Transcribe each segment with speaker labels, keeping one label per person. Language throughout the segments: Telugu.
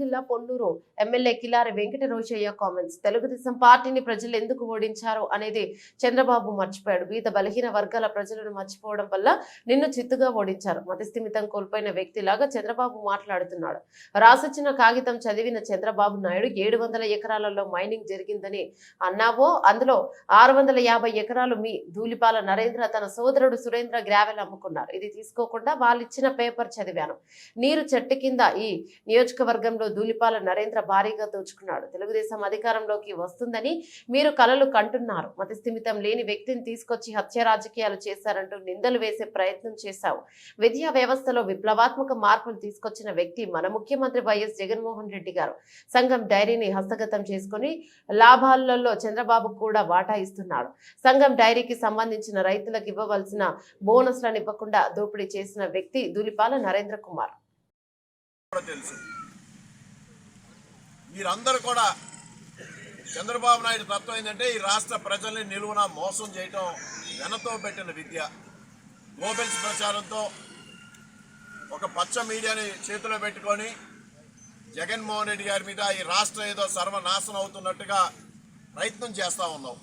Speaker 1: జిల్లా పొన్నూరు ఎమ్మెల్యే కిలారి వెంకట రోషయ్య కామెంట్స్ తెలుగుదేశం పార్టీని ప్రజలు ఎందుకు ఓడించారు అనేది చంద్రబాబు మర్చిపోయాడు. బీద బలహీన వర్గాల ప్రజలను మర్చిపోవడం వల్ల నిన్ను చిత్తుగా ఓడించారు. మతిస్థిమితం కోల్పోయిన వ్యక్తిలాగా చంద్రబాబు మాట్లాడుతున్నాడు. రాసొచ్చిన కాగితం చదివిన చంద్రబాబు నాయుడు ఏడు వందల ఎకరాలలో మైనింగ్ జరిగిందని అన్నావో? అందులో ఆరు వందల యాభై ఎకరాలు మీ ధూళిపాల నరేంద్ర తన సోదరుడు సురేంద్ర గ్రావెల్ అమ్ముకున్నారు. ఇది తీసుకోకుండా వాళ్ళు ఇచ్చిన పేపర్ చదివాను. నీరు చెట్టు కింద ఈ నియోజకవర్గంలో ధూళిపాల నరేంద్ర భారీగా దోచుకున్నాడు. తెలుగుదేశం అధికారంలోకి వస్తుందని మీరు కలలు కంటున్నారు. మతిస్థిమితం లేని వ్యక్తిని తీసుకొచ్చి హత్య రాజకీయాలు చేశారంటూ నిందలు వేసే ప్రయత్నం చేశావు. విద్యా వ్యవస్థలో విప్లవాత్మక మార్పులు తీసుకొచ్చిన వ్యక్తి మన ముఖ్యమంత్రి వైఎస్ జగన్మోహన్ రెడ్డి గారు. సంఘం డైరీని హస్తగతం చేసుకుని లాభాలలో చంద్రబాబు కూడా వాటా ఇస్తున్నాడు. సంఘం డైరీకి సంబంధించిన రైతులకు ఇవ్వవలసిన బోనస్లను ఇవ్వకుండా దోపిడీ చేసిన వ్యక్తి ధూలిపాల నరేంద్ర కుమార్.
Speaker 2: తెలుసు. మీరందరూ కూడా చంద్రబాబు నాయుడు తత్వం ఏంటంటే ఈ రాష్ట్ర ప్రజల్ని నిలువున మోసం చేయటం వెనతో పెట్టిన విద్య. గోబెల్స్ ప్రచారంతో ఒక పచ్చ మీడియాని చేతిలో పెట్టుకొని జగన్మోహన్ రెడ్డి గారి మీద ఈ రాష్ట్రం ఏదో సర్వనాశనం అవుతున్నట్టుగా ప్రయత్నం చేస్తూ ఉన్నాం.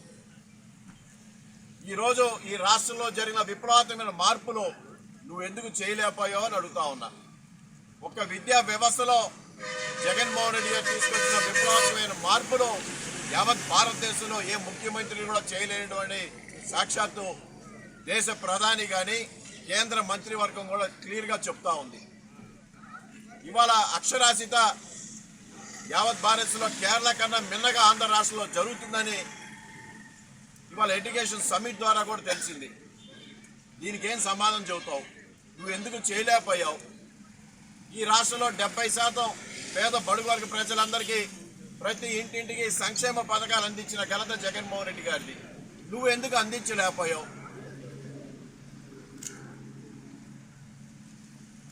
Speaker 2: ఈరోజు ఈ రాష్ట్రంలో జరిగిన విప్లవాత్మకమైన మార్పులు నువ్వు ఎందుకు చేయలేకపోయావు అని అడుగుతా ఉన్నా. ఒక విద్యా వ్యవస్థలో జగన్మోహన్ రెడ్డి గారు తీసుకొచ్చిన విప్లవాత్మకమైన మార్పులు యావత్ భారతదేశంలో ఏ ముఖ్యమంత్రి కూడా చేయలేనటువంటి సాక్షాత్తు దేశ ప్రధాని కానీ కేంద్ర మంత్రివర్గం కూడా క్లియర్గా చెప్తా ఉంది. ఇవాళ అక్షరాస్యత యావత్ భారత్లో కేరళ కన్నా మిన్నగా ఆంధ్ర రాష్ట్రంలో జరుగుతుందని ఇవాళ ఎడ్యుకేషన్ సమిట్ ద్వారా కూడా తెలిసింది. దీనికి ఏం సమాధానం చెబుతావు? నువ్వు ఎందుకు చేయలేకపోయావు? ఈ రాష్ట్రంలో డెబ్బై శాతం పేద బడుగు వర్గ ప్రజలందరికీ ప్రతి ఇంటింటికి సంక్షేమ పథకాలు అందించిన ఘనత జగన్మోహన్ రెడ్డి గారిది. నువ్వు ఎందుకు అందించలేకపోయావు?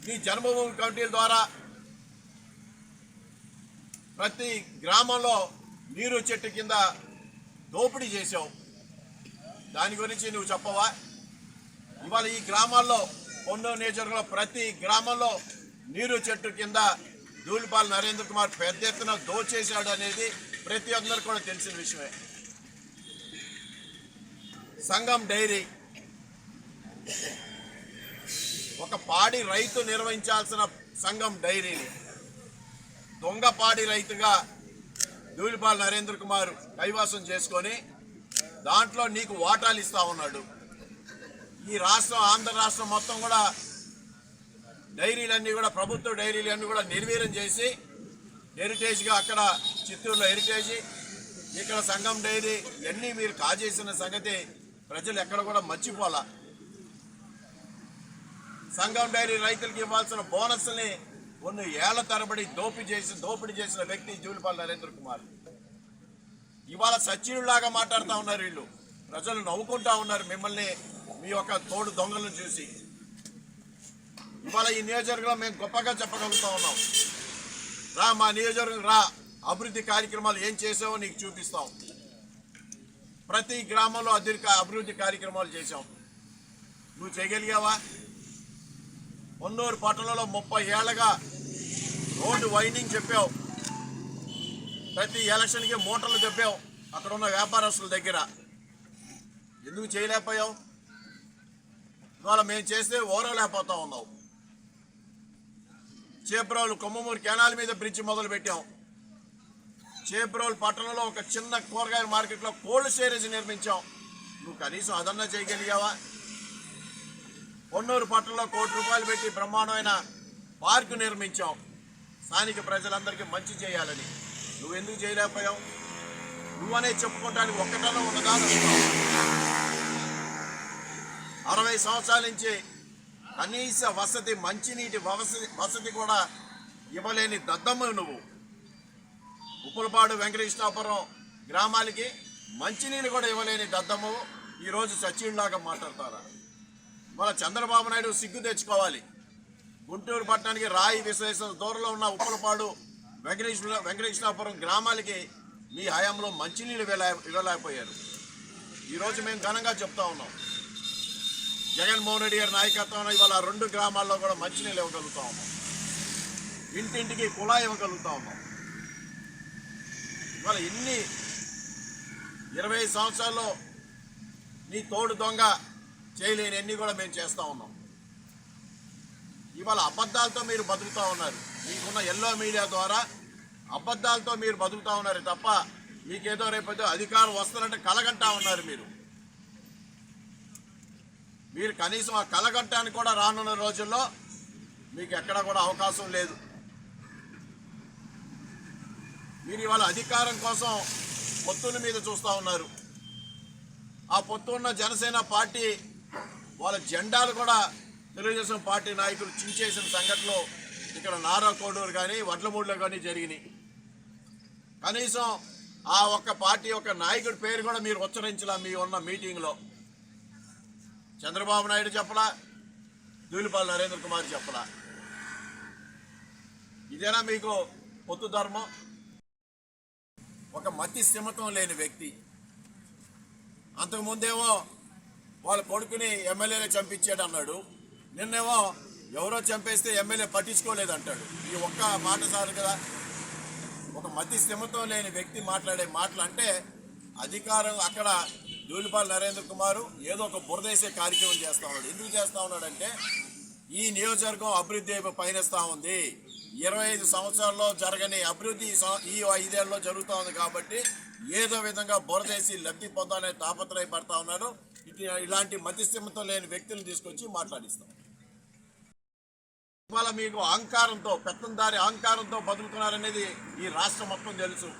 Speaker 2: నీ జన్మభూమి కమిటీల ద్వారా ప్రతి గ్రామంలో నీరు చెట్టు కింద దోపిడీ చేసావు దాని గురించి నువ్వు చెప్పవా? ఇవాళ ఈ గ్రామాల్లో పొన్నూరు నియోజకవర్గంలో ప్రతి గ్రామంలో నీరు చెట్టు కింద ధూళిపాల్ నరేంద్ర కుమార్ పెద్ద ఎత్తున దోచేశాడు అనేది ప్రతి ఒక్కరు కూడా తెలిసిన విషయమే. సంఘం డైరీ. ఒక పాడి రైతు నిర్వహించాల్సిన సంఘం డైరీని. దొంగ పాడి రైతుగా ధూళిపాల్ నరేంద్ర కుమార్ కైవాసం చేసుకొని దాంట్లో నీకు వాటాలు ఇస్తా ఉన్నాడు. ఈ రాష్ట్రం ఆంధ్ర రాష్ట్రం మొత్తం కూడా డైరీలన్నీ కూడా ప్రభుత్వ డైరీలన్నీ కూడా నిర్వీర్యం చేసి హెరిటేజ్గా అక్కడ చిత్తూరులో హెరిటేజ్ ఇక్కడ సంఘం డైరీ ఇవన్నీ మీరు కాజేసిన సంగతి ప్రజలు ఎక్కడ కూడా మర్చిపోలా సంఘం డైరీ రైతులకు ఇవ్వాల్సిన బోనస్ని కొన్ని ఏళ్ళ తరబడి దోపిడీ చేసి దోపిడీ చేసిన వ్యక్తి జూలిపాల్ నరేంద్ర కుమార్. ఇవాళ సచివులాగా మాట్లాడుతూ ఉన్నారు వీళ్ళు. ప్రజలు నవ్వుకుంటా ఉన్నారు మిమ్మల్ని మీ యొక్క తోడు దొంగలను చూసి. ఇవాళ ఈ నియోజకవర్గంలో మేము గొప్పగా చెప్పగలుగుతా ఉన్నాం. రా మా నియోజకవర్గం రా. అభివృద్ధి కార్యక్రమాలు ఏం చేసావో నీకు చూపిస్తాం. ప్రతి గ్రామంలో అధిక అభివృద్ధి కార్యక్రమాలు చేశాం. నువ్వు చేయగలిగావా? పొన్నూరు పట్టణంలో ముప్పై ఏళ్ళగా రోడ్డు వైండింగ్ చెప్పావు. ప్రతి ఎలక్షన్కి మూటలు చెప్పావు. అక్కడ ఉన్న వ్యాపారస్తుల దగ్గర. ఎందుకు చేయలేకపోయావు? ఇవాళ మేము చేస్తే ఓరలేకపోతా ఉన్నావు. చేప్రోలు కొమ్మమూరు కెనాల్ మీద బ్రిడ్జ్ మొదలు పెట్టాం చేప్రోలు పట్టణంలో ఒక చిన్న కూరగాయల మార్కెట్లో కోల్డ్ స్టోరేజ్ నిర్మించాం. నువ్వు కనీసం అదన్నా చేయగలిగావా? పొన్నూరు పట్టణంలో కోటి రూపాయలు పెట్టి బ్రహ్మాండమైన పార్కు నిర్మించాం. స్థానిక ప్రజలందరికీ మంచి చేయాలని. నువ్వు ఎందుకు చేయలేకపోయావు? నువ్వనే చెప్పుకోవడానికి ఒక్కటన్నా ఉన్నదా అరవై సంవత్సరాల నుంచి కనీస వసతి మంచినీటి వసతి వసతి కూడా ఇవ్వలేని దద్దమ్మ నువ్వు. ఉప్పులపాడు వెంకటేశ్వరాపురం గ్రామాలకి మంచినీళ్ళు కూడా ఇవ్వలేని దద్దమ్మవు ఈరోజు సచివులాగా మాట్లాడతారా? మన చంద్రబాబు నాయుడు సిగ్గు తెచ్చుకోవాలి. గుంటూరు పట్టణానికి రాయి విశ్లేషణ దూరంలో ఉన్న ఉప్పలపాడు వెంకటేశ్వర వెంకటేశ్వరాపురం గ్రామాలకి మీ హయాంలో మంచినీళ్ళు ఇవ్వలే ఇవ్వలేకపోయారు. ఈరోజు మేము ఘనంగా చెప్తా ఉన్నాం. జగన్మోహన్ రెడ్డి గారి నాయకత్వంలో ఇవాళ రెండు గ్రామాల్లో కూడా మంచినీళ్ళు ఇవ్వగలుగుతా ఉన్నాం. ఇంటింటికి కుళాయి ఇవ్వగలుగుతా ఉన్నాం. ఇవాళ ఇన్ని ఇరవై సంవత్సరాల్లో నీ తోడు దొంగ చేయలేని అన్నీ కూడా మేము చేస్తూ ఉన్నాం. ఇవాళ అబద్ధాలతో మీరు బతుకుతా ఉన్నారు. మీకున్న ఎల్లో మీడియా ద్వారా అబద్ధాలతో మీరు బతుకుతూ ఉన్నారు తప్ప మీకేదో రేపొద్దు అధికారం వస్తారంటే కలగంటా ఉన్నారు మీరు. మీరు కనీసం ఆ కలగట్టానికి కూడా రానున్న రోజుల్లో మీకు ఎక్కడ కూడా అవకాశం లేదు. మీరు ఇవాళ అధికారం కోసం పొత్తుల మీద చూస్తూ ఉన్నారు. ఆ పొత్తు ఉన్న జనసేన పార్టీ వాళ్ళ జెండాలు కూడా తెలుగుదేశం పార్టీ నాయకులు చించేసిన సంఘటనలు ఇక్కడ నారా కోడూరు కానీ వడ్లమూడిలో కానీ జరిగినాయి. కనీసం ఆ ఒక్క పార్టీ యొక్క నాయకుడి పేరు కూడా మీరు ఉచ్చరించలా మీ ఉన్న మీటింగ్లో. చంద్రబాబు నాయుడు చెప్పలా దూలిపాల్ నరేంద్ర కుమార్ చెప్పలా. ఇదేనా మీకు పొత్తు ధర్మం? ఒక మతి స్థిమతం లేని వ్యక్తి. అంతకుముందేమో వాళ్ళ కొడుకుని ఎమ్మెల్యేలే చంపించాడు అన్నాడు నిన్నేమో ఎవరో చంపేస్తే ఎమ్మెల్యే పట్టించుకోలేదు అంటాడు ఈ ఒక్క మాట సార్ కదా. ఒక మతి స్థిమతం లేని వ్యక్తి మాట్లాడే మాటలు అంటే అధికారం అక్కడ జూలిపాల్ నరేంద్ర కుమారు ఏదో ఒక బురదేసే కార్యక్రమం చేస్తా ఉన్నాడు. ఎందుకు చేస్తూ ఉన్నాడంటే ఈ నియోజకవర్గం అభివృద్ధి వైపు పయనిస్తూ ఉంది. ఇరవై ఐదు సంవత్సరాల్లో జరగని అభివృద్ధి ఈ ఐదేళ్ళలో జరుగుతూ ఉంది కాబట్టి ఏదో విధంగా బురదేసి లబ్ధి పొందాలనే తాపత్రయపడతా ఉన్నాడు. ఇలాంటి మతిస్థిమతం లేని వ్యక్తులను తీసుకొచ్చి మాట్లాడిస్తాం. ఇవాళ మీకు అహంకారంతో పెత్తందారి అహంకారంతో బతుకుతున్నారనేది ఈ రాష్ట్రం మొత్తం తెలుసు.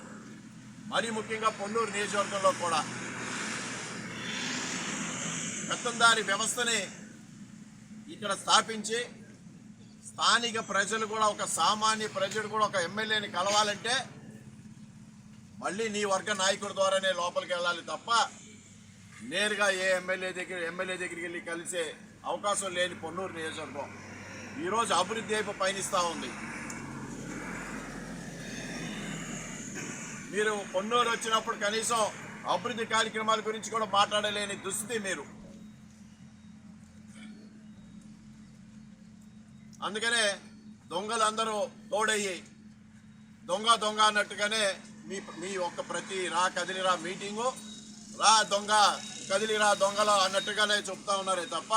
Speaker 2: మరీ ముఖ్యంగా పొన్నూరు నియోజకవర్గంలో కూడా. పెత్తందారి వ్యవస్థని ఇక్కడ స్థాపించి స్థానిక ప్రజలు కూడా ఒక సామాన్య ప్రజలు కూడా ఒక ఎమ్మెల్యేని కలవాలంటే మళ్ళీ నీ వర్గ నాయకుడి ద్వారానే లోపలికి వెళ్ళాలి తప్ప నేరుగా ఏ ఎమ్మెల్యే దగ్గర ఎమ్మెల్యే దగ్గరికి వెళ్ళి కలిసే అవకాశం లేని పొన్నూరు నియోజకవర్గం. ఈరోజు అభివృద్ధి వైపు పయనిస్తూ ఉంది. మీరు పొన్నూరు వచ్చినప్పుడు కనీసం అభివృద్ధి కార్యక్రమాల గురించి కూడా మాట్లాడలేని దుస్థితి మీరు. అందుకనే దొంగలందరూ తోడయ్యి దొంగ దొంగ అన్నట్టుగానే మీ మీ ఒక్క ప్రతి రా కదిలిరా మీటింగు రా దొంగ కదిలిరా దొంగలు అన్నట్టుగానే చెప్తా ఉన్నారే తప్ప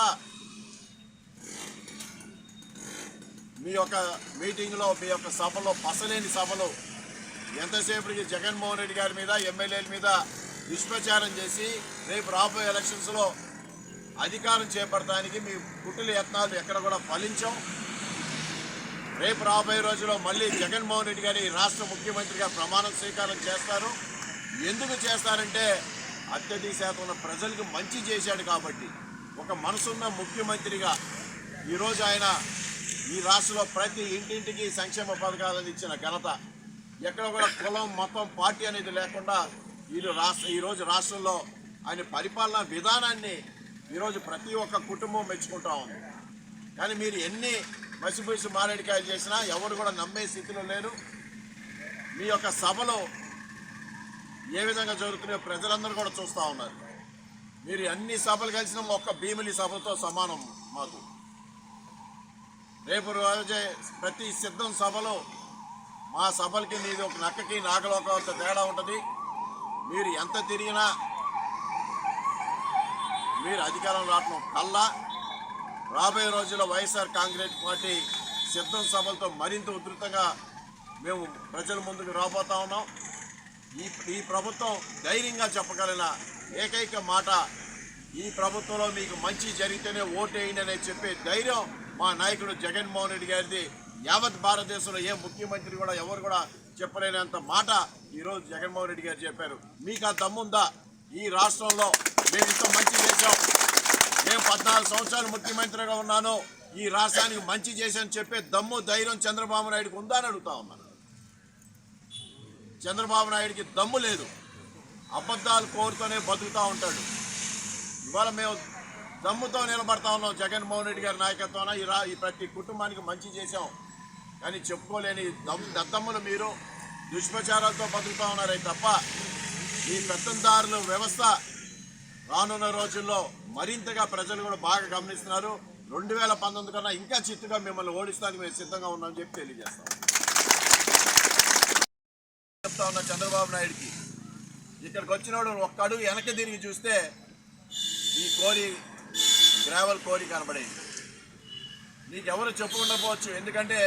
Speaker 2: మీ యొక్క మీటింగ్లో మీ యొక్క సభలో పసలేని సభలు ఎంతసేపటికి జగన్మోహన్ రెడ్డి గారి మీద ఎమ్మెల్యేల మీద దుష్ప్రచారం చేసి రేపు రాబోయే ఎలక్షన్స్లో అధికారం చేపడటానికి మీ కుటుల యత్నాలు ఎక్కడ కూడా ఫలించం రేపు రాబోయే రోజుల్లో మళ్ళీ జగన్మోహన్ రెడ్డి గారి రాష్ట్ర ముఖ్యమంత్రిగా ప్రమాణం స్వీకారం చేస్తారు. ఎందుకు చేస్తారంటే అత్యధిక శాతం ఉన్న ప్రజలకు మంచి చేశాడు కాబట్టి. ఒక మనసున్న ముఖ్యమంత్రిగా ఈరోజు ఆయన ఈ రాష్ట్రంలో ప్రతి ఇంటింటికి సంక్షేమ పథకాలను ఇచ్చిన ఘనత. ఎక్కడ కూడా కులం మతం పార్టీ అనేది లేకుండా వీళ్ళు రాష్ట్ర ఈరోజు రాష్ట్రంలో ఆయన పరిపాలనా విధానాన్ని ఈరోజు ప్రతి ఒక్క కుటుంబం మెచ్చుకుంటా ఉంది. కానీ మీరు ఎన్ని మసిపూసి మారేడికాయలు చేసినా ఎవరు కూడా నమ్మే స్థితిలో లేరు. మీ యొక్క సభలో ఏ విధంగా జరుగుతున్నాయో ప్రజలందరూ కూడా చూస్తూ ఉన్నారు. మీరు అన్ని సభలు కలిసిన ఒక్క భీమిలి సభతో సమానం మాకు. రేపు రోజే ప్రతి సిద్ధం సభలో మా సభలకి మీద ఒక నక్కకి నాగలోకంత తేడా ఉంటుంది. మీరు ఎంత తిరిగినా మీరు అధికారం రావటం కల్లా. రాబోయే రోజుల్లో వైఎస్ఆర్ కాంగ్రెస్ పార్టీ సిద్ధం సభలతో మరింత ఉధృతంగా మేము ప్రజల ముందుకు రాబోతా ఉన్నాం. ఈ ఈ ప్రభుత్వం ధైర్యంగా చెప్పగలిగిన ఏకైక మాట ఈ ప్రభుత్వంలో మీకు మంచి జరిగితేనే ఓటేయండి అనేది చెప్పే ధైర్యం మా నాయకుడు జగన్మోహన్ రెడ్డి గారిది. యావత్ భారతదేశంలో ఏ ముఖ్యమంత్రి కూడా ఎవరు కూడా చెప్పలేనంత మాట ఈరోజు జగన్మోహన్ రెడ్డి గారు చెప్పారు. మీకు ఆ దమ్ముందా? ఈ రాష్ట్రంలో మేము ఇంత మంచి చేశాం. నేను పద్నాలుగు సంవత్సరాలు ముఖ్యమంత్రిగా ఉన్నాను. ఈ రాష్ట్రానికి మంచి చేశాను చెప్పే దమ్ము ధైర్యం చంద్రబాబు నాయుడుకి ఉందా అని అడుగుతా ఉన్నాను చంద్రబాబు నాయుడికి దమ్ము లేదు. అబద్ధాలు కోరుతూనే బతుకుతూ ఉంటాడు. ఇవాళ మేము దమ్ముతో నిలబడతా ఉన్నాం జగన్మోహన్ రెడ్డి గారి నాయకత్వాన. ఈ రా ఈ ప్రతి కుటుంబానికి మంచి చేశాం. కానీ చెప్పుకోలేని దమ్ దద్దమ్ములు మీరు. దుష్ప్రచారాలతో బతుకుతా ఉన్నారే. తప్ప ఈ పెత్తందారుల వ్యవస్థ రానున్న రోజుల్లో మరింతగా ప్రజలు కూడా బాగా గమనిస్తున్నారు. రెండు వేల పంతొమ్మిది కన్నా ఇంకా చిత్తుగా మిమ్మల్ని ఓడిస్తానికి మేము సిద్ధంగా ఉన్నామని చెప్పి తెలియజేస్తాం. చెప్తా ఉన్న చంద్రబాబు నాయుడుకి. ఇక్కడికి వచ్చినోడు ఒక్క అడుగు వెనక్కి తిరిగి చూస్తే ఈ కోరి గ్రావెల్ కోరి కనబడేది. నీకెవరు చెప్పుకుండకపోవచ్చు. ఎందుకంటే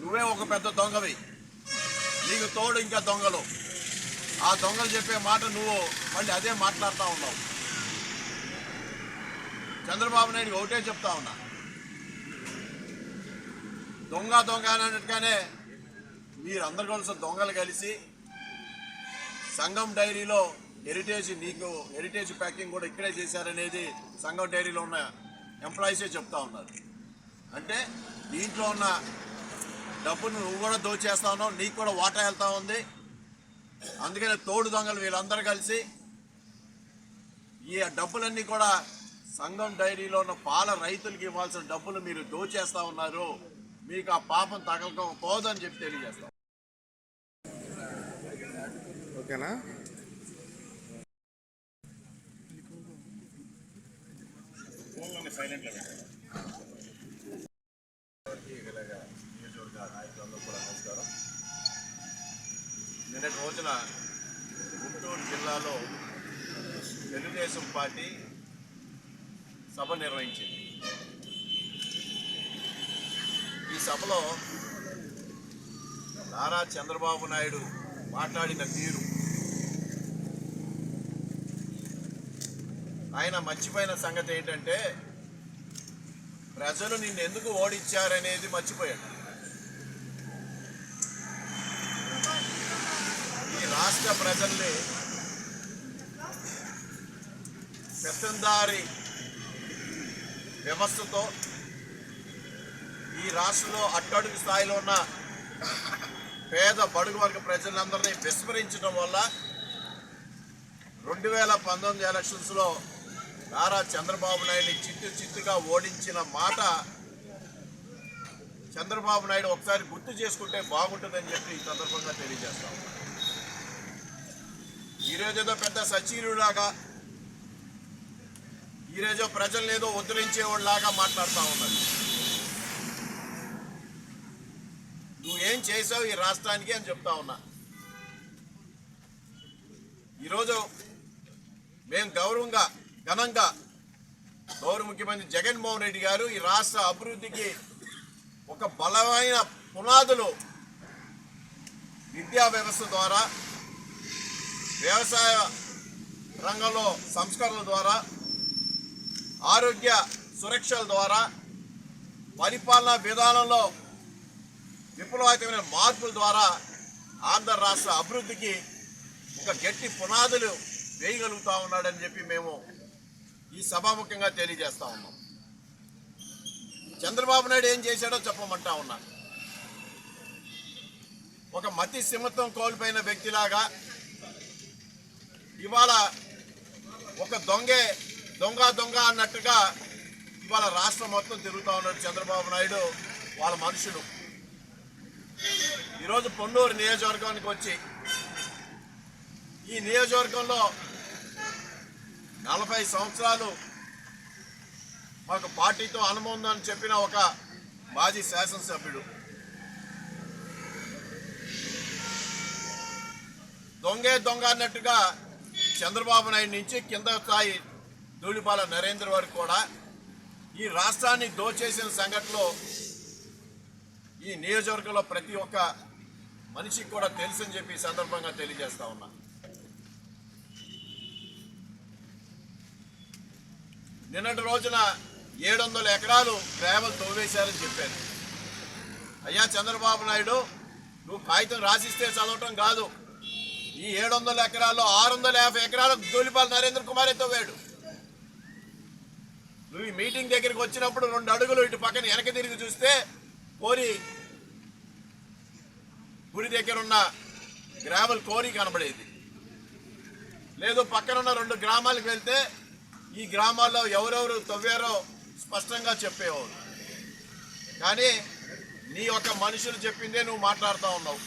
Speaker 2: నువ్వే ఒక పెద్ద దొంగవి. నీకు తోడు ఇంకా దొంగలు. ఆ దొంగలు చెప్పే మాట నువ్వు మళ్ళీ అదే మాట్లాడుతూ ఉన్నావు. చంద్రబాబు నాయుడు ఒకటే చెప్తా ఉన్నా. దొంగ దొంగ అని అన్నట్టుగానే మీరందరు కలిసి దొంగలు కలిసి సంఘం డైరీలో హెరిటేజ్ నీకు హెరిటేజ్ ప్యాకింగ్ కూడా ఇక్కడే చేశారనేది సంఘం డైరీలో ఉన్న ఎంప్లాయీసే చెప్తా ఉన్నారు. అంటే దీంట్లో ఉన్న డబ్బును నువ్వు కూడా దోచేస్తా ఉన్నావు నీకు కూడా వాటా వెళ్తా ఉంది. అందుకనే తోడు దొంగలు వీళ్ళందరూ కలిసి ఈ డబ్బులన్నీ కూడా సంఘం డైరీలో ఉన్న పాల రైతులకి ఇవ్వాల్సిన డబ్బులు మీరు దోచేస్తా ఉన్నారు. మీకు ఆ పాపం తగలకపోదని చెప్పి తెలియజేస్తాం.
Speaker 3: ఓకేనా?
Speaker 2: నియోజకవర్గ నాయకులందరూ కూడా నమస్కారం. నిన్నటి రోజున గుంటూరు జిల్లాలో తెలుగుదేశం పార్టీ సభ నిర్వహించింది. ఈ సభలో నారా చంద్రబాబు నాయుడు మాట్లాడిన తీరు. ఆయన మర్చిపోయిన సంగతి ఏంటంటే ప్రజలు నిన్ను ఎందుకు ఓడించారనేది మర్చిపోయాడు. ఈ రాష్ట్ర ప్రజల్ని పెత్తందారి వ్యవస్థతో ఈ రాష్ట్రంలో అట్టడుగు స్థాయిలో ఉన్న పేద బడుగు వర్గ ప్రజలందరినీ విస్మరించడం వల్ల రెండు వేల పంతొమ్మిది ఎలక్షన్స్లో నారా చంద్రబాబు నాయుడిని చిత్తు చిత్తుగా ఓడించిన మాట చంద్రబాబు నాయుడు ఒకసారి గుర్తు చేసుకుంటే బాగుంటుందని చెప్పి ఈ సందర్భంగా తెలియజేస్తాం ఈరోజు ఏదో పెద్ద సచీలులాగా ఈరోజు ప్రజల్ని ఏదో ఉద్ధరించేవాళ్ళలాగా మాట్లాడుతూ ఉన్నది నువ్వేం చేసావు ఈ రాష్ట్రానికి అని చెప్తా ఉన్నా. ఈరోజు మేము గౌరవంగా ఘనంగా గౌరవ ముఖ్యమంత్రి జగన్మోహన్ రెడ్డి గారు ఈ రాష్ట్ర అభివృద్ధికి ఒక బలమైన పునాదులు విద్యా వ్యవస్థ ద్వారా వ్యవసాయ రంగంలో సంస్కరణల ద్వారా ఆరోగ్య సురక్షల ద్వారా పరిపాలనా విధానంలో విప్లవాతమైన మార్పుల ద్వారా ఆంధ్ర రాష్ట్ర అభివృద్ధికి ఒక గట్టి పునాదులు వేయగలుగుతా ఉన్నాడని చెప్పి మేము ఈ సభాముఖంగా తెలియజేస్తా ఉన్నాం. చంద్రబాబు నాయుడు ఏం చేశాడో చెప్పమంటా ఉన్నా. ఒక మతి సింహత్వం కోల్పోయిన వ్యక్తిలాగా ఇవాళ ఒక దొంగే దొంగ దొంగ అన్నట్టుగా ఇవాళ రాష్ట్రం మొత్తం తిరుగుతూ ఉన్నాడు చంద్రబాబు నాయుడు వాళ్ళ మనుషులు. ఈరోజు పొన్నూరు నియోజకవర్గానికి వచ్చి ఈ నియోజకవర్గంలో నలభై సంవత్సరాలు మాకు పార్టీతో అనుబంధం అని చెప్పిన ఒక మాజీ శాసనసభ్యుడు. దొంగే దొంగ అన్నట్టుగా చంద్రబాబు నాయుడు నుంచి కింద స్థాయి ధూళిపాల నరేంద్ర వారు కూడా ఈ రాష్ట్రాన్ని దోచేసిన సంఘటనలో ఈ నియోజకవర్గంలో ప్రతి ఒక్క మనిషికి కూడా తెలుసని చెప్పి సందర్భంగా తెలియజేస్తా ఉన్నా. నిన్నటి రోజున ఏడు వందల ఎకరాలు గ్రావెల్ తోవేశారని చెప్పారు. అయ్యా చంద్రబాబు నాయుడు నువ్వు కాగితం రాసిస్తే చదవటం కాదు. ఈ ఏడు వందల ఎకరాల్లో ఆరు వందల యాభై ఎకరాలు దూలిపాల నరేంద్ర కుమారే తవ్వాడు నువ్వు ఈ మీటింగ్ దగ్గరికి వచ్చినప్పుడు రెండు అడుగులు ఇటు పక్కన వెనక తిరిగి చూస్తే కోరి గుడి దగ్గర ఉన్న గ్రావెల్ కోరి కనబడేది. లేదు పక్కన ఉన్న రెండు గ్రామాలకు వెళ్తే ఈ గ్రామాల్లో ఎవరెవరు తవ్వారో స్పష్టంగా చెప్పేవారు. కానీ నీ యొక్క మనుషులు చెప్పిందే నువ్వు మాట్లాడుతూ ఉన్నావు.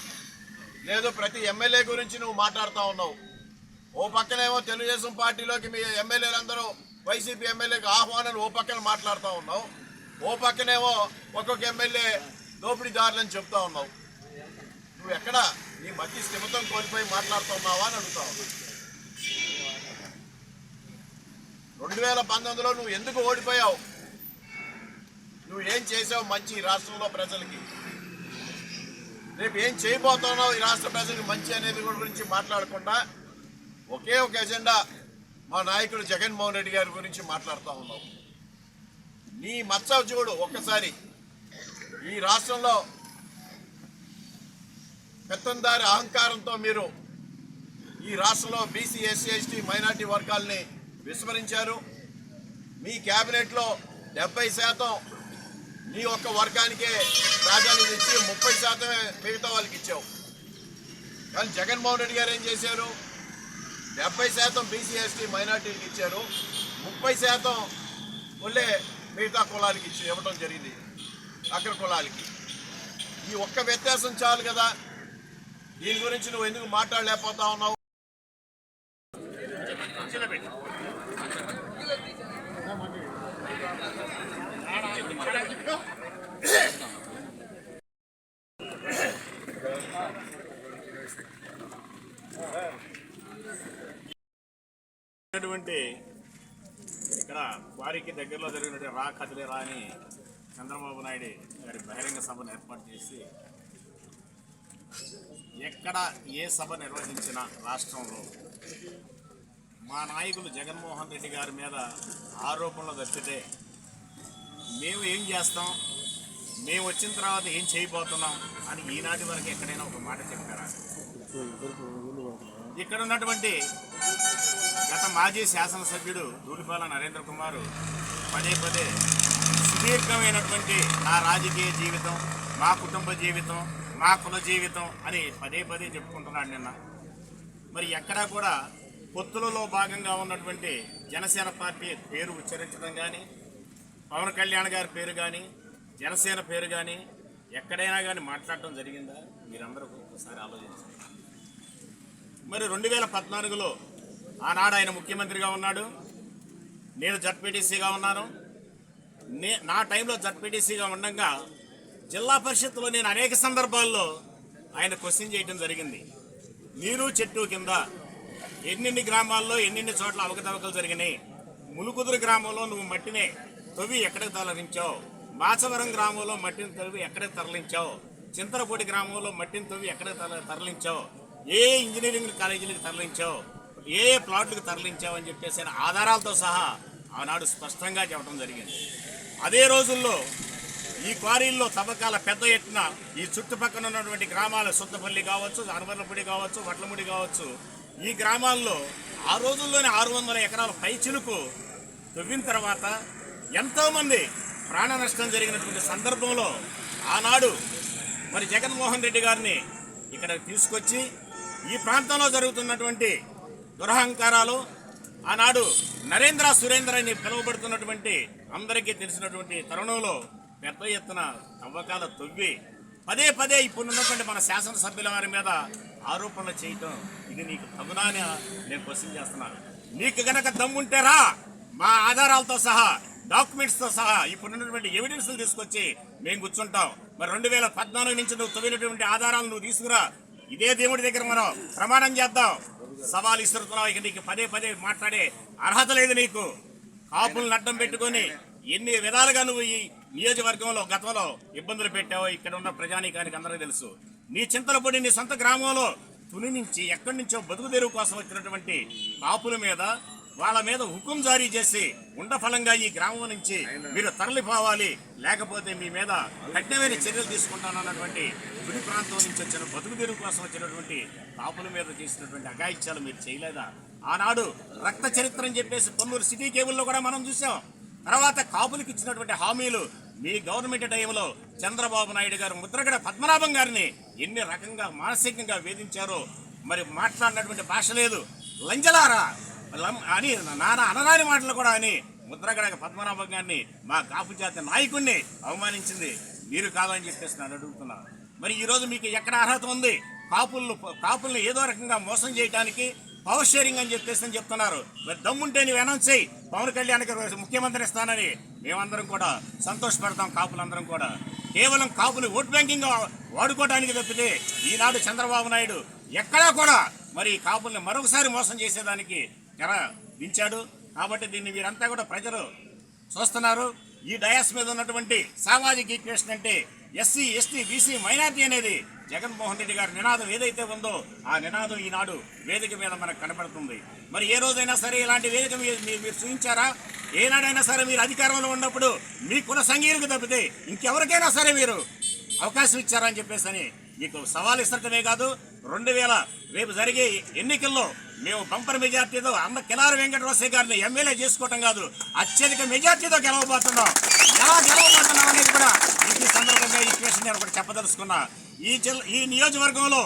Speaker 2: లేదు ప్రతి ఎమ్మెల్యే గురించి నువ్వు మాట్లాడుతూ ఉన్నావు. ఓ పక్కనేమో తెలుగుదేశం పార్టీలోకి మీ ఎమ్మెల్యేలందరూ వైసీపీ ఎమ్మెల్యేకి ఆహ్వానాలు ఓ పక్కన మాట్లాడుతూ ఉన్నావు. ఓ పక్కనేమో ఒక్కొక్క ఎమ్మెల్యే దోపిడీదారులని చెప్తా ఉన్నావు. నువ్వు ఎక్కడ నీ మధ్య స్థిమితం కోల్పోయి మాట్లాడుతున్నావా అని అడుగుతా రెండు వేల పంతొమ్మిదిలో నువ్వు ఎందుకు ఓడిపోయావు? నువ్వు ఏం చేసావు మంచి ఈ రాష్ట్రంలో ప్రజలకి? రేపు ఏం చేయబోతున్నావు ఈ రాష్ట్ర ప్రజలకు మంచి అనేది గురించి మాట్లాడకుండా ఒకే ఒక ఎజెండా మా నాయకుడు జగన్మోహన్ రెడ్డి గారి గురించి మాట్లాడుతూ ఉన్నాం. నీ మచ్చ చూడు ఒక్కసారి ఈ రాష్ట్రంలో పెత్తందారి అహంకారంతో మీరు ఈ రాష్ట్రంలో బీసీ ఎస్సీ ఎస్టీ మైనార్టీ వర్గాల్ని విస్మరించారు. మీ క్యాబినెట్లో డెబ్బై శాతం నీ ఒక్క వర్గానికే ప్రాధాన్యత ఇచ్చి ముప్పై శాతమే మిగతా వాళ్ళకి ఇచ్చావు. కానీ జగన్మోహన్ రెడ్డి గారు ఏం చేశారు? డెబ్బై శాతం బీసీ ఎస్టీ మైనార్టీలకు ఇచ్చారు. ముప్పై శాతం ఒళ్ళే మిగతా కులాలకి ఇచ్చి ఇవ్వడం జరిగింది. అక్కడ కులాలకి. ఈ ఒక్క వ్యత్యాసం చాలు కదా. దీని గురించి నువ్వు ఎందుకు మాట్లాడలేకపోతా ఉన్నావు?
Speaker 3: ఉన్నటువంటి ఇక్కడ వారికి దగ్గరలో జరిగినటువంటి రా కదిలే రా అని చంద్రబాబు నాయుడు గారి బహిరంగ సభను ఏర్పాటు చేసి ఎక్కడ ఏ సభ నిర్వహించినా రాష్ట్రంలో మా నాయకులు జగన్మోహన్ రెడ్డి గారి మీద ఆరోపణలు తప్పితే మేము ఏం చేస్తాం? మేము వచ్చిన తర్వాత ఏం చేయబోతున్నాం? అని ఈనాటి వరకు ఎక్కడైనా ఒక మాట చెప్పారా? ఇక్కడ ఉన్నటువంటి గత మాజీ శాసనసభ్యుడు దూలిపాల నరేంద్ర కుమార్ పదే పదే సుదీర్ఘమైనటువంటి నా రాజకీయ జీవితం మా కుటుంబ జీవితం మా కుల జీవితం అని పదే పదే చెప్పుకుంటున్నాడు నిన్న. మరి ఎక్కడా కూడా పొత్తులలో భాగంగా ఉన్నటువంటి జనసేన పార్టీ పేరు ఉచ్చరించడం కానీ పవన్ కళ్యాణ్ గారి పేరు కానీ జనసేన పేరు కానీ ఎక్కడైనా కానీ మాట్లాడటం జరిగిందా? మీరందరూ ఒకసారి ఆలోచించండి. మరి రెండు వేల పద్నాలుగులో ఆనాడు ఆయన ముఖ్యమంత్రిగా ఉన్నాడు. నేను జడ్పీటీసీగా ఉన్నాను. నే నా టైంలో జడ్పీటీసీగా ఉండగా జిల్లా పరిషత్లో నేను అనేక సందర్భాల్లో ఆయన క్వశ్చన్ చేయడం జరిగింది. నీరు చెట్టు కింద ఎన్నెన్ని గ్రామాల్లో ఎన్నెన్ని చోట్ల అవకతవకలు జరిగినాయి. ములుకుదురు గ్రామంలో నువ్వు మట్టిని తొవి ఎక్కడికి తరలించావు? మాచవరం గ్రామంలో మట్టిని తొవి ఎక్కడికి తరలించావు? చింతలపూడి గ్రామంలో మట్టిని తవ్వి ఎక్కడికి తరలించావు? ఏ ఇంజనీరింగ్ కాలేజీలకు తరలించావు? ఏ ఏ ప్లాట్లకు తరలించామని చెప్పేసి ఆయన ఆధారాలతో సహా ఆనాడు స్పష్టంగా చెప్పడం జరిగింది. అదే రోజుల్లో ఈ క్వారీల్లో తవ్వకాల పెద్ద ఎత్తున ఈ చుట్టుపక్కల ఉన్నటువంటి గ్రామాలు సుత్తపల్లి కావచ్చు అనవర్లపూడి కావచ్చు వడ్లముడి కావచ్చు ఈ గ్రామాల్లో ఆ రోజుల్లోనే ఆరు వందల ఎకరాల పై చిలుకు తవ్విన తర్వాత ఎంతోమంది ప్రాణ నష్టం జరిగినటువంటి సందర్భంలో ఆనాడు మరి జగన్మోహన్ రెడ్డి గారిని ఇక్కడ తీసుకొచ్చి ఈ ప్రాంతంలో జరుగుతున్నటువంటి దురహంకారాలు ఆనాడు నరేంద్ర సురేంద్ర అని పిలువబడుతున్నటువంటి అందరికీ తెలిసినటువంటి తరుణంలో పెద్ద ఎత్తున తవ్వకాల తొవ్వి పదే పదే ఇప్పుడున్నటువంటి మన శాసనసభ్యుల వారి మీద ఆరోపణలు చేయటం ఇది నీకు తగునా అని నేను క్వశ్చన్ చేస్తున్నాను. నీకు గనక దమ్ముంటే రా. మా ఆధారాలతో సహా డాక్యుమెంట్స్తో సహా ఇప్పుడున్నటువంటి ఎవిడెన్స్లు తీసుకొచ్చి మేము కూర్చుంటాం. మరి రెండు వేల పద్నాలుగు నుంచి నువ్వు తొవ్వినటువంటి ఆధారాలు నువ్వు తీసుకురా. ఇదే దేవుడి దగ్గర మనం ప్రమాణం చేద్దాం. సవాలు ఇస్తున్నావు ఇక నీకు పదే పదే మాట్లాడే అర్హత లేదు నీకు. కాపులను అడ్డం పెట్టుకొని ఎన్ని విధాలుగా నువ్వు ఈ నియోజకవర్గంలో గతంలో ఇబ్బందులు పెట్టావో ఇక్కడ ఉన్న ప్రజానీకానికి అందరికీ తెలుసు. నీ చింతలపొడి నీ సొంత గ్రామంలో తుని నుంచి ఎక్కడి నుంచో బతుకు తెరువు కోసం వచ్చినటువంటి కాపుల మీద వాళ్ళ మీద హుకుం జారీ చేసి ఉండఫలంగా ఈ గ్రామం నుంచి మీరు తరలిపోవాలి. లేకపోతే మీ మీద కఠినమైన చర్యలు తీసుకుంటానన్నటువంటి తుని ప్రాంతం నుంచి వచ్చిన బతుకు తెరువు కోసం వచ్చినటువంటి కాపుల మీద చేసినటువంటి అఘాయిత్యాలు మీరు చేయలేదా? ఆనాడు రక్త చరిత్ర అని చెప్పేసి పొన్నూరు సిటీ కేబుల్లో కూడా మనం చూసాం. తర్వాత కాపులకు ఇచ్చినటువంటి హామీలు మీ గవర్నమెంట్ టైంలో చంద్రబాబు నాయుడు గారు ముద్రగడ పద్మనాభం గారిని ఎన్ని రకంగా మానసికంగా వేధించారో మరి మాట్లాడినటువంటి భాష లేదు. లంజలారా? లం- అని నానా అనరాని మాటలు కూడా అని ముద్రగడ పద్మనాభం గారిని మా కాపు జాతి నాయకుడిని అవమానించింది. మీరు కాదని చెప్పేసి నన్ను అడుగుతున్నాను మరి ఈరోజు మీకు ఎక్కడ అర్హత ఉంది? కాపులను కాపుల్ని ఏదో రకంగా మోసం చేయడానికి పవర్ షేరింగ్ అని చెప్పేసి అని చెప్తున్నారు. మరి దమ్ముంటే నువ్వు అనౌన్స్ చేయి. పవన్ కళ్యాణ్కి ముఖ్యమంత్రి ఇస్తానని మేమందరం కూడా సంతోషపడతాం కాపులందరం కూడా. కేవలం కాపుని ఓట్ బ్యాంకింగ్ వాడుకోవడానికి తప్పితే ఈనాడు చంద్రబాబు నాయుడు ఎక్కడా కూడా మరి కాపుల్ని మరొకసారి మోసం చేసేదానికి తెర దించాడు. కాబట్టి దీన్ని వీరంతా కూడా ప్రజలు చూస్తున్నారు. ఈ డయాస్ మీద ఉన్నటువంటి సామాజిక ఈక్వేషన్ అంటే ఎస్సీ ఎస్టీ బీసీ మైనార్టీ అనేది జగన్మోహన్ రెడ్డి గారి నినాదం ఏదైతే ఉందో ఆ నినాదం ఈనాడు వేదిక మీద మనకు కనబడుతుంది. మరి ఏ రోజైనా సరే ఇలాంటి వేదిక మీరు చూపించారా? ఏనాడైనా సరే మీరు అధికారంలో ఉన్నప్పుడు మీ కుల సంఘీయులకు తప్పితే ఇంకెవరికైనా సరే మీరు అవకాశం ఇచ్చారని చెప్పేసి అని మీకు సవాల్ ఇస్తటమే కాదు. రెండు వేల రేపు జరిగే ఎన్నికల్లో మేము బంపర్ మెజార్టీతో అన్న కిలారి వెంకటరమణ గారిని ఎమ్మెల్యే చేసుకోవటం కాదు. అత్యధిక మెజార్టీతో గెలవబోతున్నాం. ఎలా గెలవబోతున్నాం అనేది కూడా ఈ సందర్భంగా ఈ క్వశ్చన్ నేను ఒకటి చెప్పదలుచుకున్నా. ఈ జిల్లా ఈ నియోజకవర్గంలో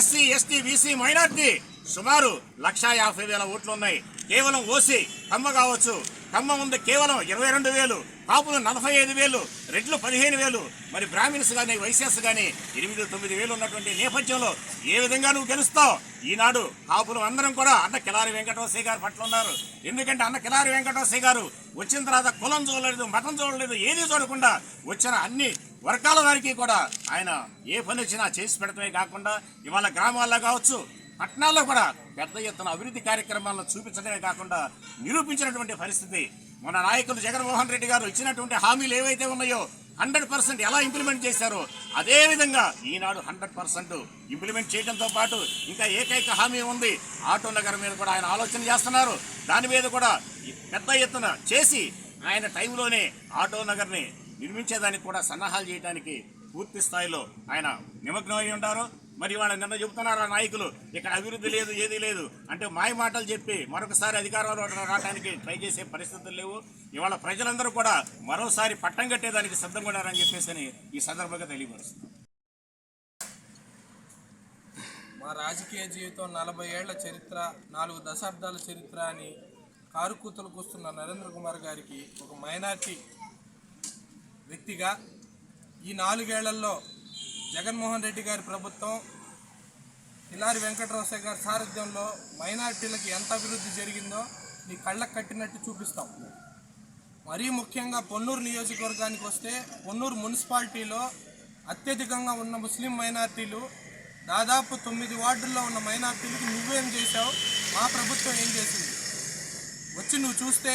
Speaker 3: ఎస్సీ ఎస్టీ బీసీ మైనార్టీ సుమారు లక్షా యాభై వేల ఓట్లు ఉన్నాయి. కేవలం ఓసీ కమ్మ కావచ్చు. కమ్మ ఉంది కేవలం ఇరవై రెండు వేలు కాపులు నలభై ఐదు వేలు రెడ్లు పదిహేను వేలు. మరి బ్రాహ్మిన్స్ కానీ వైశ్యాస్ కానీ ఎనిమిది తొమ్మిది వేలు ఉన్నటువంటి నేపథ్యంలో ఏ విధంగా నువ్వు గెలుస్తావు? ఈనాడు కాపులు అందరం కూడా అన్న కిలారి వెంకటవసయ్య గారు పట్ల ఉన్నారు. ఎందుకంటే అన్న కిలారి వెంకటవసయ్య గారు వచ్చిన తర్వాత కులం చూడలేదు మతం చూడలేదు ఏది చూడకుండా వచ్చిన అన్ని వర్గాల వారికి కూడా ఆయన ఏ పని వచ్చినా చేసి పెడతమే కాకుండా ఇవాళ గ్రామాల్లో కావచ్చు పట్టణాల్లో కూడా పెద్ద ఎత్తున అభివృద్ధి కార్యక్రమాలను చూపించడమే కాకుండా నిరూపించినటువంటి పరిస్థితి. మన నాయకులు జగన్మోహన్ రెడ్డి గారు ఇచ్చినటువంటి హామీలు ఏవైతే ఉన్నాయో హండ్రెడ్ పర్సెంట్ ఎలా ఇంప్లిమెంట్ చేశారో అదే విధంగా ఈనాడు హండ్రెడ్ పర్సెంట్ ఇంప్లిమెంట్ చేయడంతో పాటు ఇంకా ఏకైక హామీ ఉంది. ఆటో నగర్ మీద కూడా ఆయన ఆలోచన చేస్తున్నారు. దాని మీద కూడా పెద్ద ఎత్తున చేసి ఆయన టైంలోనే ఆటో నగర్ని నిర్మించేదానికి కూడా సన్నాహాలు చేయడానికి పూర్తి స్థాయిలో ఆయన నిమగ్నం అయి ఉంటారు. మరి వాళ్ళ నిన్న చెబుతున్నారు ఆ నాయకులు ఇక్కడ అభివృద్ధి లేదు ఏది లేదు? అంటే మాయ మాటలు చెప్పి మరొకసారి అధికారంలో రావడానికి ట్రై చేసే పరిస్థితులు లేవు. ఇవాళ ప్రజలందరూ కూడా మరోసారి పట్టం కట్టేదానికి సిద్ధంగా ఉన్నారని చెప్పేసి అని ఈ సందర్భంగా తెలియపరుస్తుంది
Speaker 4: మా రాజకీయ జీవితం నలభై ఏళ్ళ చరిత్ర నాలుగు దశాబ్దాల చరిత్ర అని కారు కూతలు కూస్తున్న నరేంద్ర కుమార్ గారికి ఒక మైనార్టీ వ్యక్తిగా ఈ నాలుగేళ్ళలో జగన్మోహన్ రెడ్డి గారి ప్రభుత్వం కిలారి వెంకటరావు గారి సారథ్యంలో మైనార్టీలకు ఎంత అభివృద్ధి జరిగిందో నీ కళ్ళకు కట్టినట్టు చూపిస్తాం. మరీ ముఖ్యంగా పొన్నూరు నియోజకవర్గానికి వస్తే పొన్నూరు మున్సిపాలిటీలో అత్యధికంగా ఉన్న ముస్లిం మైనార్టీలు దాదాపు తొమ్మిది వార్డుల్లో ఉన్న మైనార్టీలకు నువ్వేం చేశావు? మా ప్రభుత్వం ఏం చేసింది? వచ్చి నువ్వు చూస్తే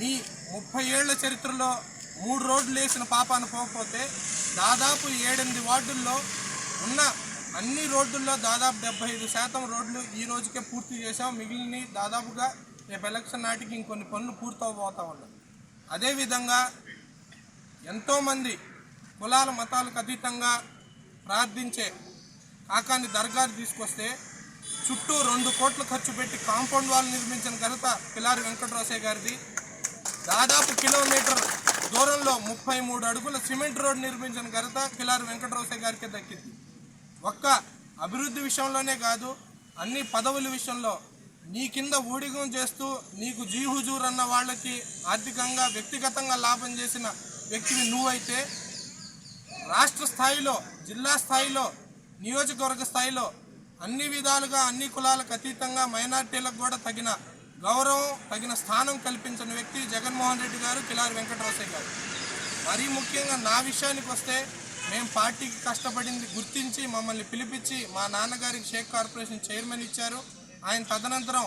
Speaker 4: నీ ముప్పై ఏళ్ళ చరిత్రలో మూడు రోడ్లు వేసిన పాపాన పోకపోతే దాదాపు ఏడెనిమిది వార్డుల్లో ఉన్న అన్ని రోడ్డుల్లో దాదాపు డెబ్బై ఐదు శాతం రోడ్లు ఈ రోజుకే పూర్తి చేసాం మిగిలిన దాదాపుగా రేపు ఎలక్షన్ నాటికి ఇంకొన్ని పనులు పూర్తవబోతా ఉన్నాయి. అదేవిధంగా ఎంతోమంది కులాల మతాలకు అతీతంగా ప్రార్థించే కాకాని దర్గాలు తీసుకొస్తే చుట్టూ రెండు కోట్లు ఖర్చు పెట్టి కాంపౌండ్ వాల్ నిర్మించిన ఘనత పిల్లారి వెంకటరాసయ్య గారిది. దాదాపు కిలోమీటర్ దూరంలో ముప్పై మూడు అడుగుల సిమెంట్ రోడ్ నిర్మించిన ఘనత కిలారి వెంకటరాసయ్య గారికి దక్కింది. ఒక్క అభివృద్ధి విషయంలోనే కాదు అన్ని పదవుల విషయంలో నీ కింద ఊడిగం చేస్తూ నీకు జీహుజూర్ అన్న వాళ్ళకి ఆర్థికంగా వ్యక్తిగతంగా లాభం చేసిన వ్యక్తివి నువ్వైతే రాష్ట్ర స్థాయిలో జిల్లా స్థాయిలో నియోజకవర్గ స్థాయిలో అన్ని విధాలుగా అన్ని కులాలకు అతీతంగా మైనార్టీలకు కూడా తగిన గౌరవం తగిన స్థానం కల్పించిన వ్యక్తి జగన్మోహన్ రెడ్డి గారు కిలారి వెంకటరసయ్య గారు. మరీ ముఖ్యంగా నా విషయానికి వస్తే మేము పార్టీకి కష్టపడింది గుర్తించి మమ్మల్ని పిలిపించి మా నాన్నగారికి షేక్ కార్పొరేషన్ చైర్మన్ ఇచ్చారు. ఆయన తదనంతరం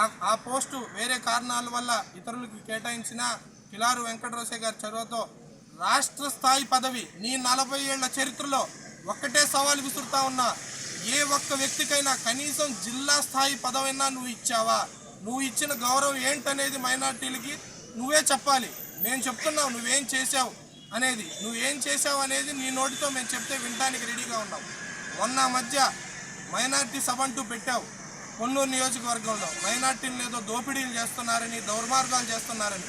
Speaker 4: ఆ ఆ పోస్టు వేరే కారణాల వల్ల ఇతరులకి కేటాయించిన కిలారు వెంకటరసయ్య గారి చొరవతో రాష్ట్ర స్థాయి పదవి నీ నలభై ఏళ్ళ చరిత్రలో ఒక్కటే సవాలు విసురుతా ఉన్నా ఏ ఒక్క వ్యక్తికైనా కనీసం జిల్లా స్థాయి పదవైనా నువ్వు ఇచ్చావా? నువ్వు ఇచ్చిన గౌరవం ఏంటనేది మైనార్టీలకి నువ్వే చెప్పాలి. మేము చెప్తున్నావు నువ్వేం చేశావు అనేది. నువ్వేం చేశావు అనేది నీ నోటితో మేము చెప్తే వినడానికి రెడీగా ఉన్నాం. మొన్న మధ్య మైనార్టీ సభ అంటూ పెట్టావు. కొన్నూరు నియోజకవర్గంలో మైనార్టీలు ఏదో దోపిడీలు చేస్తున్నారని దౌర్మార్గాలు చేస్తున్నారని.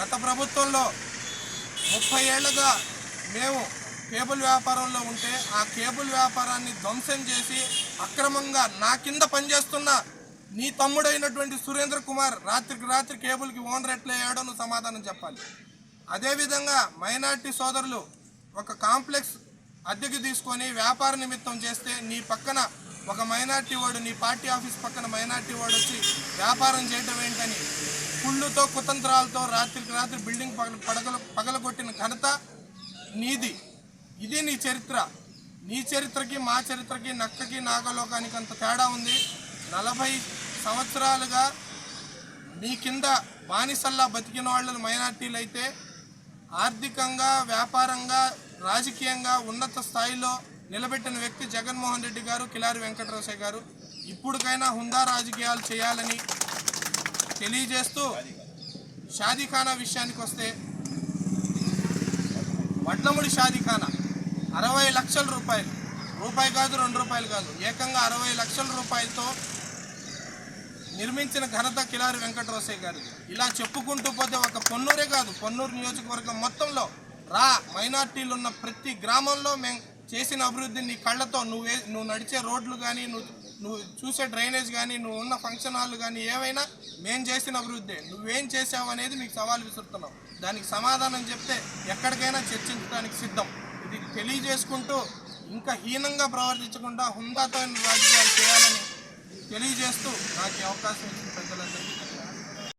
Speaker 4: గత ప్రభుత్వంలో ముప్పై ఏళ్ళుగా మేము కేబుల్ వ్యాపారంలో ఉంటే ఆ కేబుల్ వ్యాపారాన్ని ధ్వంసం చేసి అక్రమంగా నా కింద పనిచేస్తున్న నీ తమ్ముడైనటువంటి సురేంద్ర కుమార్ రాత్రికి రాత్రి కేబుల్కి ఓనర్ ఎట్లయ్యాడో నువ్వు సమాధానం చెప్పాలి. అదేవిధంగా మైనార్టీ సోదరులు ఒక కాంప్లెక్స్ అద్దెకి తీసుకొని వ్యాపార నిమిత్తం చేస్తే నీ పక్కన ఒక మైనార్టీ వాడు నీ పార్టీ ఆఫీస్ పక్కన మైనార్టీ వాడు వచ్చి వ్యాపారం చేయటం ఏంటని కుళ్ళుతో కుతంత్రాలతో రాత్రికి రాత్రి బిల్డింగ్ పగల పడగల పగలగొట్టిన ఘనత నీది. ఇది నీ చరిత్ర. నీ చరిత్రకి మా చరిత్రకి నక్కకి నాగలోకానికి అంత తేడా ఉంది. నలభై సంవత్సరాలుగా నీ కింద బానిసల్లా బతికిన వాళ్ళు మైనార్టీలు అయితే ఆర్థికంగా వ్యాపారంగా రాజకీయంగా ఉన్నత స్థాయిలో నిలబెట్టిన వ్యక్తి జగన్మోహన్ రెడ్డి గారు కిలారి వెంకటరసయ్య గారు ఇప్పుడుకైనా హుందా రాజకీయాలు చేయాలని తెలియజేస్తూ షాదీఖానా విషయానికి వస్తే వడ్లముడి షాదీఖానా. అరవై లక్షల రూపాయలు. రూపాయి కాదు రెండు రూపాయలు కాదు. ఏకంగా అరవై లక్షల రూపాయలతో నిర్మించిన ఘనత కిలారి వెంకటరోసయ్య గారు ఇలా చెప్పుకుంటూ పోతే ఒక పొన్నూరే కాదు పొన్నూరు నియోజకవర్గం మొత్తంలో రా మైనార్టీలు ఉన్న ప్రతి గ్రామంలో మేము చేసిన అభివృద్ధి నీ కళ్ళతో నువ్వే నువ్వు నడిచే రోడ్లు కానీ నువ్వు నువ్వు చూసే డ్రైనేజ్ కానీ నువ్వు ఉన్న ఫంక్షన్ హాల్ కానీ ఏవైనా మేము చేసిన అభివృద్ధి. నువ్వేం చేసావు అనేది మీకు సవాల్ విసురుతున్నావు దానికి సమాధానం చెప్తే ఎక్కడికైనా చర్చించడానికి సిద్ధం. తెలియజేసుకుంటూ ఇంకా హీనంగా ప్రవర్తించకుండా హుందాతో రాజకీయాలు చేయాలని తెలియజేస్తూ నాకు అవకాశం ఇచ్చిన పెద్దలందరికీ